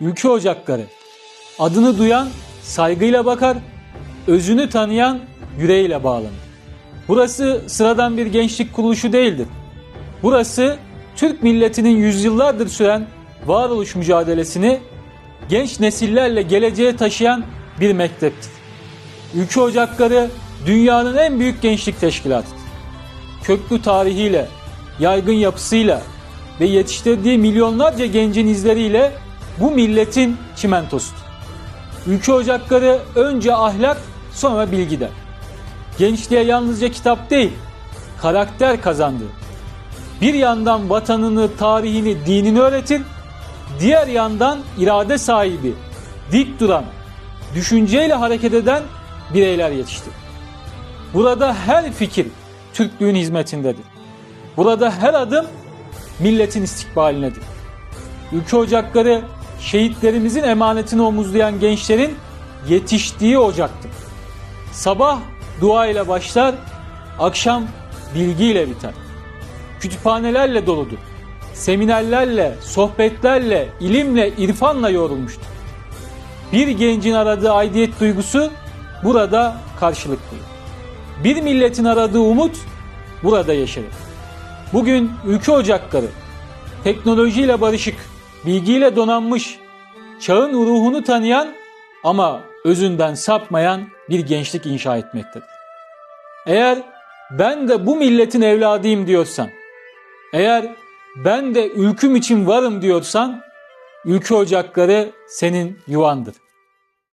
ülke ocakları. Adını duyan saygıyla bakar, özünü tanıyan yüreğiyle bağlanır. Burası sıradan bir gençlik kuruluşu değildir. Burası Türk milletinin yüzyıllardır süren varoluş mücadelesini genç nesillerle geleceğe taşıyan bir mekteptir. Ülke Ocakları dünyanın en büyük gençlik teşkilatıdır. Köklü tarihiyle, yaygın yapısıyla ve yetiştirdiği milyonlarca gencin izleriyle bu milletin çimentosudur. Ülke Ocakları önce ahlak sonra bilgide. Gençliğe yalnızca kitap değil, karakter kazandı. Bir yandan vatanını, tarihini, dinini öğretir, diğer yandan irade sahibi, dik duran, düşünceyle hareket eden bireyler yetiştir. Burada her fikir Türklüğün hizmetindedir. Burada her adım milletin istikbalinedir. Ülke ocakları şehitlerimizin emanetini omuzlayan gençlerin yetiştiği ocaktır. Sabah dua ile başlar, akşam bilgiyle biter. Kütüphanelerle doludur. Seminerlerle, sohbetlerle, ilimle, irfanla yoğrulmuştur. Bir gencin aradığı aidiyet duygusu burada karşılık bulur. Bir milletin aradığı umut burada yeşerir. Bugün ülke ocakları teknolojiyle barışık, bilgiyle donanmış, çağın ruhunu tanıyan ama özünden sapmayan bir gençlik inşa etmektedir. Eğer ben de bu milletin evladıyım diyorsan, eğer ben de ülküm için varım diyorsan, ülke ocakları senin yuvandır.